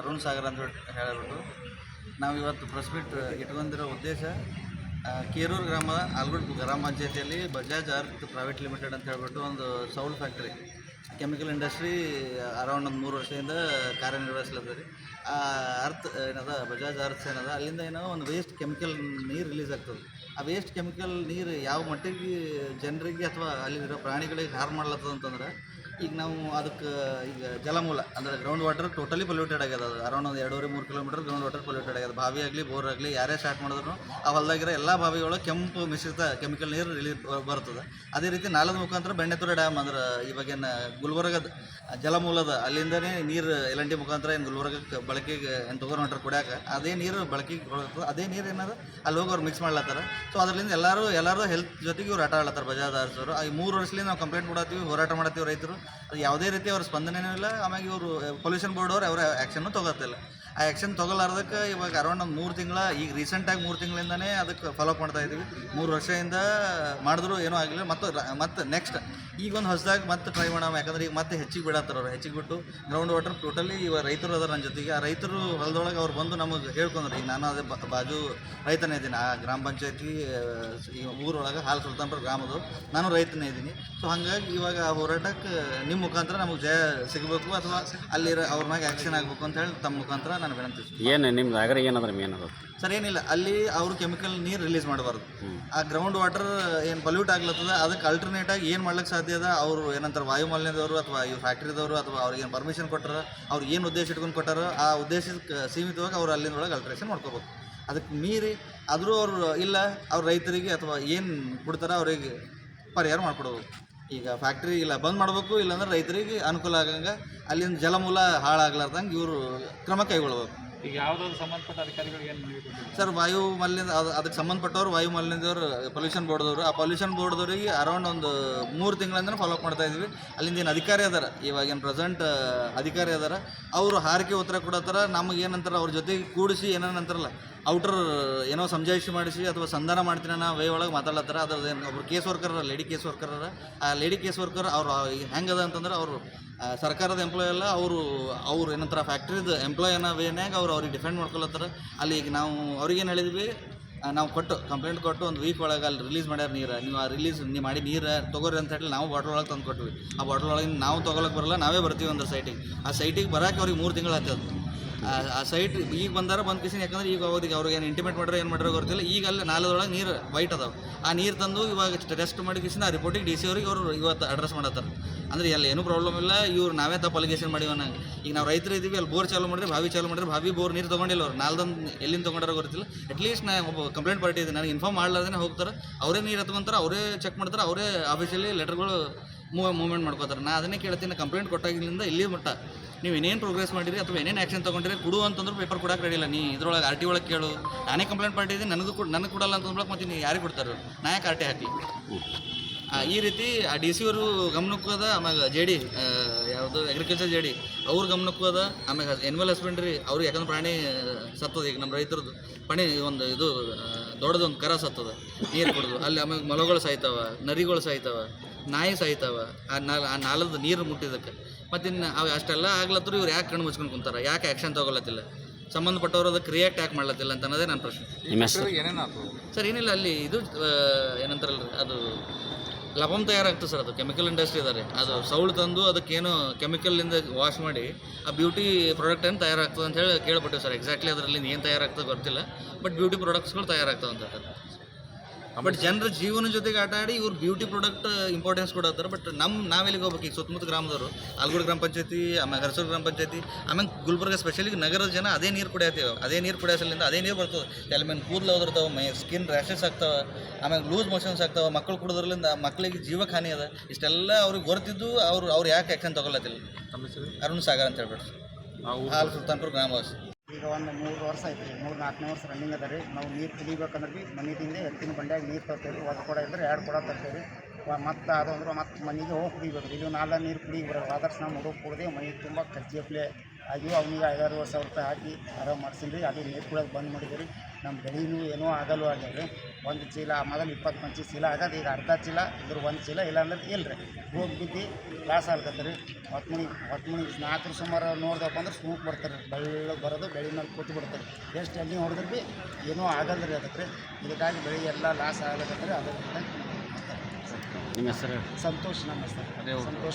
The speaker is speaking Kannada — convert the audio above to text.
ಅರುಣ್ ಸಾಗರ್ ಅಂತ ಹೇಳಿಬಿಟ್ಟು ನಾವು ಇವತ್ತು ಪ್ರೆಸ್ ಮೀಟ್ ಇಟ್ಕೊಂಡಿರೋ ಉದ್ದೇಶ ಕೇರೂರು ಗ್ರಾಮ ಆಲ್ಗುಡ್ ಗ್ರಾಮ ಪಂಚಾಯತಿಯಲ್ಲಿ ಬಜಾಜ್ ಅರ್ತ್ ಪ್ರೈವೇಟ್ ಲಿಮಿಟೆಡ್ ಅಂತ ಹೇಳ್ಬಿಟ್ಟು ಒಂದು ಸೌಲ್ ಫ್ಯಾಕ್ಟ್ರಿ ಕೆಮಿಕಲ್ ಇಂಡಸ್ಟ್ರಿ ಅರೌಂಡ್ ಒಂದು ಮೂರು ವರ್ಷದಿಂದ ಕಾರ್ಯನಿರ್ವಹಿಸ್ಲತ್ತದ ರೀ ಆ ಅರ್ತ್ ಏನದ ಬಜಾಜ್ ಅರ್ಥ ಏನದ, ಅಲ್ಲಿಂದ ಏನೋ ಒಂದು ವೇಸ್ಟ್ ಕೆಮಿಕಲ್ ನೀರು ರಿಲೀಸ್ ಆಗ್ತದೆ. ಆ ವೇಸ್ಟ್ ಕೆಮಿಕಲ್ ನೀರು ಯಾವ ಮಟ್ಟಿಗೆ ಜನರಿಗೆ ಅಥವಾ ಅಲ್ಲಿರೋ ಪ್ರಾಣಿಗಳಿಗೆ ಹಾರ್ ಮಾಡ್ಲತ್ತದ ಅಂತಂದ್ರೆ ಈಗ ನಾವು ಅದಕ್ಕೆ ಈಗ ಜಲಮೂಲ, ಅಂದರೆ ಗ್ರೌಂಡ್ ವಾಟರ್ ಟೋಟಲಿ ಪೊಲ್ಯೂಟೆಡ್ ಆಗ್ಯದ ಅದು. ಅರೌಂಡ್ ಒಂದು ಎರಡೂವರೆ, ಮೂರು ಕಿಲೋಮೀಟರ್ ಗ್ರೌಂಡ್ ವಾಟರ್ ಪೊಲ್ಯೂಟೆಡ್ ಆಗ್ಯದ. ಬಾವಿ ಆಗಲಿ, ಬೋರ್ ಆಗಲಿ, ಯಾರೇ ಸ್ಟಾರ್ಟ್ ಮಾಡಿದ್ರು ಆ ಹೊಲದಾಗಿರೋ ಎಲ್ಲ ಬಾವಿಗಳು ಕೆಂಪು ಮಿಶ್ರಿತ ಕೆಮಿಕಲ್ ನೀರು ರಿಲೀ ಬರ್ತದೆ. ಅದೇ ರೀತಿ ನಾಲದ ಮುಖಾಂತರ ಬೆಣ್ಣೆತುರ ಡ್ಯಾಮ್ ಅಂದ್ರೆ ಇವಾಗೇನು ಗುಲ್ಬರ್ಗದ ಜಲಮೂಲದ ಅಲ್ಲಿಂದನೇ ನೀರು ಎಲ್ ಮುಖಾಂತರ ಏನು ಗುಲ್ಬರ್ಗಕ್ಕೆ ಬಳಕೆಗೆ ಏನು ತೊಗೊಂಡು ಹೊಂಟ್ರೆ ಕುಡಿಯಾಕ, ಅದೇ ನೀರು ಬಳಕೆಗೆ ಕೊಡ್ತದೆ ಅದೇ ನೀರು ಏನದ ಅಲ್ಲಿ ಹೋಗಿ ಅವ್ರು ಮಿಕ್ಸ್ ಮಾಡ್ಲತ್ತಾರ. ಸೊ ಅದರಿಂದ ಎಲ್ಲರೂ ಎಲ್ಲರೂ ಹೆಲ್ತ್ ಜೊತೆಗೆ ಇವ್ರು ಆಟ ಆಡ್ಲತ್ತಾರ ಬಜಾಜ್ ಆರಿಸೋರು. ಈ ಮೂರು ವರ್ಷದಿಂದ ನಾವು ಕಂಪ್ಲೇಂಟ್ ಕೊಡತ್ತೀವಿ ಹೋರಾಟ ಮಾಡತ್ತೀವಿ ರೈತರು. ಅದು ಯಾವುದೇ ರೀತಿ ಅವ್ರ ಸ್ಪಂದನೆನೂ ಇಲ್ಲ. ಆಮ್ಯಾಗ ಇವರು ಪೊಲ್ಯೂಷನ್ ಬೋರ್ಡ್ ಅವ್ರು ಅವರ ಆ್ಯಕ್ಷನ್ನು ತೊಗೋತಿಲ್ಲ. ಆ ಆ್ಯಕ್ಷನ್ ತೊಗೊಲಾರ್ದಕ್ಕೆ ಇವಾಗ ಅರೌಂಡ್ ಒಂದು ಮೂರು ತಿಂಗಳ, ಈಗ ರೀಸೆಂಟಾಗಿ ಮೂರು ತಿಂಗಳಿಂದನೇ ಅದಕ್ಕೆ ಫಾಲೋಅಪ್ ಮಾಡ್ತಾ ಇದ್ದೀವಿ ಮೂರು ವರ್ಷದಿಂದ ಮಾಡಿದ್ರು ಏನೂ ಆಗಿಲ್ಲ. ಮತ್ತು ಮತ್ತು ನೆಕ್ಸ್ಟ್ ಈಗ ಒಂದು ಹೊಸದಾಗಿ ಮತ್ತೆ ಟ್ರೈ ಮಾಡೋಣ ಯಾಕಂದ್ರೆ ಈಗ ಮತ್ತೆ ಹೆಚ್ಚಿಗೆ ಬಿಡತ್ತಾರ ಅವ್ರು. ಹೆಚ್ಚಿಗೆ ಬಿಟ್ಟು ಗ್ರೌಂಡ್ ವಾಟರ್ ಟೋಟಲಿ ಇವಾಗ ರೈತರು ಅದಾರ ನನ್ನ ಜೊತೆಗೆ. ಆ ರೈತರು ಹೊಲದೊಳಗೆ ಅವ್ರು ಬಂದು ನಮಗೆ ಹೇಳ್ಕೊಂಡ್ರಿ ಈಗ ನಾನು ಅದೇ ಬಾಜು ರೈತನೇ ಇದ್ದೀನಿ. ಆ ಗ್ರಾಮ ಪಂಚಾಯತಿ ಈ ಊರೊಳಗೆ ಹಾಲು ಸುಲ್ತಾನ್ಪುರ ಗ್ರಾಮದವ್ರು ನಾನು ರೈತನೇ ಇದ್ದೀನಿ. ಸೊ ಹಾಗಾಗಿ ಇವಾಗ ಆ ಹೋರಾಟಕ್ಕೆ ನಿಮ್ಮ ಮುಖಾಂತರ ನಮಗೆ ಜಯ ಸಿಗಬೇಕು ಅಥವಾ ಅಲ್ಲಿರೋ ಅವ್ರ ಮ್ಯಾಗ ಆ್ಯಕ್ಷನ್ ಆಗಬೇಕು ಅಂತ ಹೇಳಿ ತಮ್ಮ ಮುಖಾಂತರ ನಾನು ವಿನಂತಿಸ್ತೀನಿ ಏನು ನಿಮ್ದು ಆಗ್ರೆ ಏನಾದ್ರೆ ಮೇನ್ ಅದು? ಸರ್ ಏನಿಲ್ಲ. ಅಲ್ಲಿ ಅವರು ಕೆಮಿಕಲ್ ನೀರು ರಿಲೀಸ್ ಮಾಡಬಾರ್ದು. ಆ ಗ್ರೌಂಡ್ ವಾಟರ್ ಏನು ಪಲ್ಯೂಟ್ ಆಗ್ಲತ್ತದ ಅದಕ್ಕೆ ಆಲ್ಟರ್ನೇಟಾಗಿ ಆಗಿ ಏನು ಮಾಡ್ಲಿಕ್ಕೆ ಸಾಧ್ಯ ಅದ ಅವರು ಏನಂತಾರೆ ವಾಯು ಮಾಲಿನ್ಯದವರು ಅಥವಾ ಈ ಫ್ಯಾಕ್ಟ್ರಿದವರು ಅಥವಾ ಅವ್ರಿಗೆ ಏನು ಪರ್ಮಿಷನ್ ಕೊಟ್ಟರು, ಅವ್ರು ಏನು ಉದ್ದೇಶ ಇಟ್ಕೊಂಡು ಕೊಟ್ಟಾರ ಆ ಉದ್ದೇಶಕ್ಕೆ ಸೀಮಿತವಾಗಿ ಅವ್ರು ಅಲ್ಲಿಂದ ಒಳಗೆ ಅಲ್ಟ್ರೇಷನ್ ಮಾಡ್ಕೋಬೇಕು. ಅದಕ್ಕೆ ಮೀರಿ ಆದರೂ ಅವರು ಇಲ್ಲ, ಅವ್ರ ರೈತರಿಗೆ ಅಥವಾ ಏನು ಕೊಡ್ತಾರ ಅವರಿಗೆ ಪರಿಹಾರ ಮಾಡಿಕೊಡ್ಬೇಕು. ಈಗ ಫ್ಯಾಕ್ಟ್ರಿ ಇಲ್ಲ, ಬಂದ್ ಮಾಡಬೇಕು, ಇಲ್ಲಾಂದ್ರೆ ರೈತರಿಗೆ ಅನುಕೂಲ ಆಗಂಗೆ ಅಲ್ಲಿಂದ ಜಲಮೂಲ ಹಾಳಾಗ್ಲಾರ್ದಂಗೆ ಇವರು ಕ್ರಮ ಕೈಗೊಳ್ಬೇಕು. ಯಾವುದಾದ್ರು ಸರ್, ವಾಯು ಮಾಲಿನ್ಯ ಅದು ಅದಕ್ಕೆ ಸಂಬಂಧಪಟ್ಟವ್ರು ವಾಯು ಮಾಲಿನ್ಯದವ್ರು ಪೊಲ್ಯೂಷನ್ ಬೋರ್ಡ್ದವರು ಆ ಪೊಲ್ಯೂಷನ್ ಬೋರ್ಡ್ದವ್ರಿಗೆ ಅರೌಂಡ್ ಒಂದು ಮೂರು ತಿಂಗಳಿಂದ ಫಾಲೋಅಪ್ ಮಾಡ್ತಾ ಇದ್ವಿ ಅಲ್ಲಿಂದ ಏನು ಅಧಿಕಾರಿ ಅದಾರ? ಏನು ಪ್ರೆಸೆಂಟ್ ಅಧಿಕಾರಿ ಅದಾರ? ಅವರು ಹಾರಿಕೆ ಉತ್ತರ ಕೊಡತ್ತಾರ, ನಮಗೆ ಏನಂತಾರ, ಅವ್ರ ಜೊತೆಗೆ ಕೂಡಿಸಿ ಏನೇನಂತಾರಲ್ಲ ಔಟರ್ ಏನೋ ಸಮಜಾಯಿಷಿ ಮಾಡಿಸಿ ಅಥವಾ ಸಂಧಾನ ಮಾಡ್ತೀನಿ ಅನ್ನೋ ವೇ ಒಳಗೆ ಮಾತಾಡ್ಲತ್ತಾರ. ಅದ್ರದ್ದು ಏನು ಒಬ್ರು case worker lady case worker ಆ ಲೇಡಿ ಕೇಸ್ ವರ್ಕರ್ ಅವ್ರು ಹೆಂಗದ ಅಂತಂದ್ರೆ ಅವರು ಸರ್ಕಾರದ ಎಂಪ್ಲಾಯ್ ಅಲ್ಲ, ಅವರು, ಅವ್ರು ಏನಂತಾರ ಫ್ಯಾಕ್ಟ್ರಿದ ಎಂಪ್ಲಾಯ್ ಅನ್ನೋ ವೇನ್ಯಾಗ ಅವ್ರು ಅವ್ರಿಗೆ ಡಿಫೆಂಡ್ ಮಾಡ್ಕೊಳತ್ತಾರ. ಅಲ್ಲಿ ಈಗ ನಾವು ಅವ್ರಿಗೇನು ಹೇಳಿದ್ವಿ ನಾವು ಕೊಟ್ಟು ಕಂಪ್ಲೇಂಟ್ ಕೊಟ್ಟು ಒಂದು ವೀಕ್ ಒಳಗೆ ಅಲ್ಲಿ ರಿಲೀಸ್ ಮಾಡ್ಯಾರ ನೀರು. ನೀವು ಆ ರಿಲೀಸ್ ನೀವು ಮಾಡಿ ನೀರು ತೊಗೋರಿ ಅಂತ ಹೇಳಿ ನಾವು ಬಾಟ್ಲ್ ಒಳಗೆ ತಂದು ಕೊಟ್ವಿ ಆ ಬಾಟ್ಲ್ ಒಳಗೆ ನಾವು ತೊಗೊಳಕ್ಕೆ ಬರಲ್ಲ, ನಾವೇ ಬರ್ತೀವಿ ಒಂದು ಸೈಟಿಗೆ ಆ ಸೈಟಿಗೆ ಬರೋಕೆ ಅವ್ರಿಗೆ ಮೂರು ತಿಂಗಳು ಆಗ್ತದೆ ಆ- ಸೈಟ್ ಈಗ ಬಂದಾರ ಬಂದ ಕಿಸಿನ ಯಾಕಂದ್ರೆ ಈಗ ಅವ್ರಿಗೆ ಅವ್ರಿಗೆ ಏನು ಇಂಟಿಮೇಟ್ ಮಾಡ್ರೆ ಏನು ಮಾಡ್ರೆ ಗೊತ್ತಿಲ್ಲ. ಈಗ ಅಲ್ಲಿ ನಾಲದೊಳಗೆ ನೀರು ವೈಟ್ ಅದಾವೆ. ಆ ನೀರು ತಂದು ಇವಾಗ ಟೆಸ್ಟ್ ಮಾಡಿ ಕಿಸಿನ ಆ ರಿಪೋರ್ಟಿಗೆ ಡಿ ಸಿ ಅವ್ರಿಗೆ ಅವರು ಇವತ್ತು ಅಡ್ರೆಸ್ ಮಾಡತ್ತಾರ. ಅಂದ್ರೆ ಎಲ್ಲ ಏನೂ ಪ್ರಾಬ್ಲಮ್ ಇಲ್ಲ, ಇವ್ರು ನಾವೇ ತಪ್ಪು ಅಲಿಗೇಷನ್ ಮಾಡಿವ ನಂಗೆ ಈಗ ನಾವು ರೈತರು ಇದ್ದೀವಿ ಅಲ್ಲಿ ಬೋರ್ ಚಾಲು ಮಾಡಿದ್ರೆ, ಬಾವಿ ಚಾಲು ಮಾಡಿದ್ರೆ, ಬಾವಿ ಬೋರ್ ನೀರು ತೊಗೊಂಡಿಲ್ಲ ಅವ್ರು. ನಾಲ್ದೊಂದು ಎಲ್ಲಿಂದ ತೊಗೊಂಡಾರ ಗೊತ್ತಿಲ್ಲ. ಅಟ್ಲೀಸ್ಟ್ ನಾ ಒಬ್ಬ ಕಂಪ್ಲೇಂಟ್ ಪಾರ್ಟಿ ಇದೆ ನನಗೆ ಇನ್ಫಾರ್ಮ್ ಮಾಡ್ಲಾರ್ದೇ ಹೋಗ್ತಾರೆ. ಅವರೇ ನೀರು ಹತ್ಕೊಂತಾರೆ ಅವರೇ ಚೆಕ್ ಮಾಡ್ತಾರೆ, ಅವರೇ ಆಫೀಸಲ್ಲಿ ಲೆಟರ್ಗಳು ಮೂವ್ ಮೂವ್ಮೆಂಟ್ ಮಾಡ್ಕೋತಾರೆ. ನಾ ಅದನ್ನೇ ಕೇಳ್ತೀನಿ ಕಂಪ್ಲೇಂಟ್ ಕೊಟ್ಟಾಗಿಲ್ಲಿಂದ ಇಲ್ಲಿ ಮಟ್ಟ. ನೀವು ಏನೇನು ಪ್ರೋಗ್ರೆಸ್ ಮಾಡಿದ್ರಿ ಅಥವಾ ಏನೇನು ಆ್ಯಕ್ಷನ್ ತೊಗೊಂಡಿರಿ, ಕೊಡು ಅಂತಂದ್ರೆ ಪೇಪರ್ ಕೊಡಕ್ಕೆ ರೆಡಿ ಇಲ್ಲ. ನೀ ಇದ್ರೊಳಗೆ ಆರ್ ಟಿ ಒಳಗೆ ಕೇಳು. ನಾನೇ ಕಂಪ್ಲೇಂಟ್ ಮಾಡಿದ್ದೀನಿ ನನಗೂ ಕೊಡ ನನಗೆ ಕೊಡಲ್ಲ ಅಂತ ಮತ್ತೆ ನೀವು ಯಾರಿಗೆ ಕೊಡ್ತಾರೆ? ನಾ ಯಾಕೆ ಆರ್ ಟಿ ಹಾಕಿ ಈ ರೀತಿ ಆ ಡಿ ಸಿ ಅವರು ಗಮನಕ್ಕೂ ಅದ ಆಮ್ಯಾಗ ಜೆ ಡಿ ಯಾವುದು ಅಗ್ರಿಕಲ್ಚರ್ ಜೆ ಡಿ ಅವ್ರ ಗಮನಕ್ಕೂ ಅದ ಆಮ್ಯಾಗ ಎನಿಮಲ್ ಹಸ್ಬೆಂಡ್ರಿ ಅವ್ರಿಗೆ ಯಾಕಂದ್ರೆ ಪ್ರಾಣಿ ಸತ್ತದ ಈಗ ನಮ್ಮ ರೈತರದ್ದು ಪಣಿ ಒಂದು ಇದು ದೊಡ್ಡದೊಂದು ಕರ ಸತ್ತದ. ನೀರು ಕುಡಿದು. ಅಲ್ಲಿ ಆಮ್ಯಾಗ ಮೊಲಗಳು ಸಾಯ್ತಾವ, ನರಿಗಳು ಸಾಯ್ತಾವ. ನಾಯಿ ಸಾಯ್ತಾವ ಆ ನಾಲ್ ಆ ನಾಲದ ನೀರು ಮುಟ್ಟಿದಕ್ಕೆ ಮತ್ತು ಇನ್ನು ಅವು ಅಷ್ಟೆಲ್ಲ ಆಗ್ಲತ್ತರೂ ಇವ್ರು ಯಾಕೆ ಕಣ್ಣು ಮುಚ್ಕೊಂಡು ಕುಂತಾರ? ಯಾಕೆ ಆ್ಯಕ್ಷನ್ ತೊಗೊಳತ್ತಿಲ್ಲ? ಸಂಬಂಧಪಟ್ಟವ್ರು ಅದಕ್ಕೆ ರಿಯಾಕ್ಟ್ ಯಾಕೆ ಮಾಡ್ಲತ್ತಿಲ್ಲ ಅಂತ ಅನ್ನೋದೇ ನನ್ನ ಪ್ರಶ್ನೆ ಏನೇನಾಯ್ತು ಸರ್ ಏನಿಲ್ಲ ಅಲ್ಲಿ ಇದು ಏನಂತಾರಲ್ಲ ಅದು ಲಭಂ ತಯಾರಾಗ್ತದೆ ಸರ್ ಅದು ಕೆಮಿಕಲ್ ಇಂಡಸ್ಟ್ರಿ ಇದ್ದಾರೆ ಅದು ಸೌಳು ತಂದು ಅದಕ್ಕೇನು ಕೆಮಿಕಲ್ಲಿಂದ ವಾಶ್ ಮಾಡಿ ಆ ಬ್ಯೂಟಿ ಪ್ರಾಡಕ್ಟ್ ಏನು ತಯಾರಾಗ್ತದೆ ಅಂತ ಹೇಳಿ ಕೇಳ್ಬಿಟ್ಟಿವಿ ಸರ್. ಎಕ್ಸಾಕ್ಟ್ಲಿ ಅದರಲ್ಲಿ ಏನು ತಯಾರಾಗ್ತದೆ ಗೊತ್ತಿಲ್ಲ. ಬಟ್ ಬ್ಯೂಟಿ ಪ್ರಾಡಕ್ಟ್ಸ್ಗಳು ತಯಾರಾಗ್ತವೆ ಅಂತ ಹೇಳ್ತಾರೆ ಬಟ್ ಜನರ ಜೀವನ ಜೊತೆಗೆ ಆಟ ಆಡಿ ಇವ್ರು ಬ್ಯೂಟಿ ಪ್ರಾಡಕ್ಟ್ ಇಂಪಾರ್ಟೆನ್ಸ್ ಕೊಡತ್ತಾರೆ. ಬಟ್ ನಮ್ಮ ನಾವೆಲ್ಲಿಗೆ ಹೋಗ್ಬೇಕು? ಈಗ ಸುತ್ತಮುತ್ತ ಗ್ರಾಮದವರು ಆಲ್ಗೂಡ್ ಗ್ರಾಮ ಪಂಚಾಯತಿ ಆಮೇಲೆ ಹರಸೂರು ಗ್ರಾಮ ಪಂಚಾಯತಿ ಆಮೇಲೆ ಗುಲ್ಬರ್ಗ ಸ್ಪೆಷಲಿ ನಗರದ ಜನ ಅದೇ ನೀರು ಕುಡಿಯತ್ತೀವಿ. ಅದೇ ನೀರು ಕುಡಿಯೋಸಲಿಂದ ಅದೇ ನೀರು ಬರ್ತದೆ. ತಲೆ ಮೇಲೆ ಕೂದಲು ಹೋದಿರ್ತಾವೆ ಮೈ ಸ್ಕಿನ್ ರ್ಯಾಷಸ್ ಆಗ್ತಾವೆ ಆಮೇಲೆ ಲೂಸ್ ಮೋಷನ್ಸ್ ಆಗ್ತಾವೆ ಮಕ್ಕಳು ಕುಡಿದ್ರಲಿಂದ ಮಕ್ಕಳಿಗೆ ಜೀವಕ್ಕೆ ಹಾನಿ ಅದ. ಇಷ್ಟೆಲ್ಲ ಅವ್ರಿಗೆ ಗೊತ್ತಿದ್ದು ಅವರು ಅವ್ರು ಯಾಕೆ ಆ್ಯಕ್ಷನ್ ತಗೊಳತ್ತಿಲ್ಲ. ಅರುಣ್ ಸಾಗರ್ ಅಂತ ಹೇಳ್ಬಿಟ್ಟು ಹಾಲು ಹಾಲ್ ಸುಲ್ತಾನ್ಪುರ ಗ್ರಾಮವಾಸಿ. ಈಗ ಒಂದು ಮೂರು ವರ್ಷ ಐತೆ ರೀ. ಮೂರು ನಾಲ್ಕನೇ ವರ್ಷ ರನ್ನಿಂಗ್ ಅದ ರೀ. ನಾವು ನೀರು ಕುಡಿಬೇಕಂದ್ರೆ ಭೀ ಮನೆಯಿಂದ ಎತ್ತಿನ ಬಂಡ್ಯಾಗ ನೀರು ತರ್ತೇವೆ ಒಂದು ಕೊಡ ಇದ್ರೆ ಎರಡು ಕೊಡ ತರ್ತೇವೆ ಮತ್ತು ಅದು ಅಂದ್ರೆ ಮತ್ತೆ ಮನೆಗೆ ಹೋಗಿ ಕುಡಿಬೇಕು ಇದು ನಾಲ್ಕು ನೀರು ಕುಡಿಗೆ ಬರೋದು ಆದರ್ಶ ನಾವು ಹುಡುಗ ಕುಡ್ದು ಮನೆಗೆ ತುಂಬ ಖರ್ಚಿಯಪ್ಲೆ ಆಗಿ ಅವನಿಗೆ ಐದಾರು ಸಾವಿರ ರೂಪಾಯಿ ಹಾಕಿ ಆರಾಮ ಮಾಡ್ಸೀನಿ ರೀ ಅದು ನೀರು ಕುಡಿಯೋದು ಬಂದ್ ಮಾಡಿದ್ರಿ. ನಮ್ಮ ಬೆಳೆನೂ ಏನೂ ಆಗಲ್ಲೂ ಆಗ್ಯಾವ ರೀ ಒಂದು ಚೀಲ ಮೊದಲು ಇಪ್ಪತ್ತು ಮಂಚಿ ಚೀಲ ಆಗದು ಈಗ ಅರ್ಧ ಚೀಲ ಇದ್ರ ಒಂದು ಚೀಲ ಇಲ್ಲ ಅಂದ್ರೆ ಇಲ್ಲ ರೀ ಹೋಗಿ ಬಿದ್ದು ಲಾಸ್ ಆಗ್ತದೆ ರೀ ಹೊತ್ತು ಮಣಿ ಹೊತ್ತು ಮಣಿ ನಾಲ್ಕರ ಸುಮಾರು ನೋಡ್ದಪ್ಪ ಅಂದ್ರೆ ಸ್ಮೂಕ್ ಬರ್ತಾರೆ ಬೆಳ್ಳಗೆ ಬರೋದು ಬೆಳೆ ಮೇಲೆ ಕೂತು ಬಿಡ್ತಾರೆ ಎಷ್ಟು ಎಣ್ಣೆ ಹೊಡೆದ್ರೆ ಭೀ ಏನೂ ಆಗಲ್ಲ ರೀ ಅದಕ್ಕೆ ರೀ. ಇದಕ್ಕಾಗಿ ಬೆಳೆ ಎಲ್ಲ ಲಾಸ್ ಆಗ್ಲಕತ್ತಾರೆ ಅದರಿಂದ ನಿಮ್ಮ ಹೆಸರು? ಸಂತೋಷ್ ನಮ್ಮ ಹೆಸರು. ಸಂತೋಷ್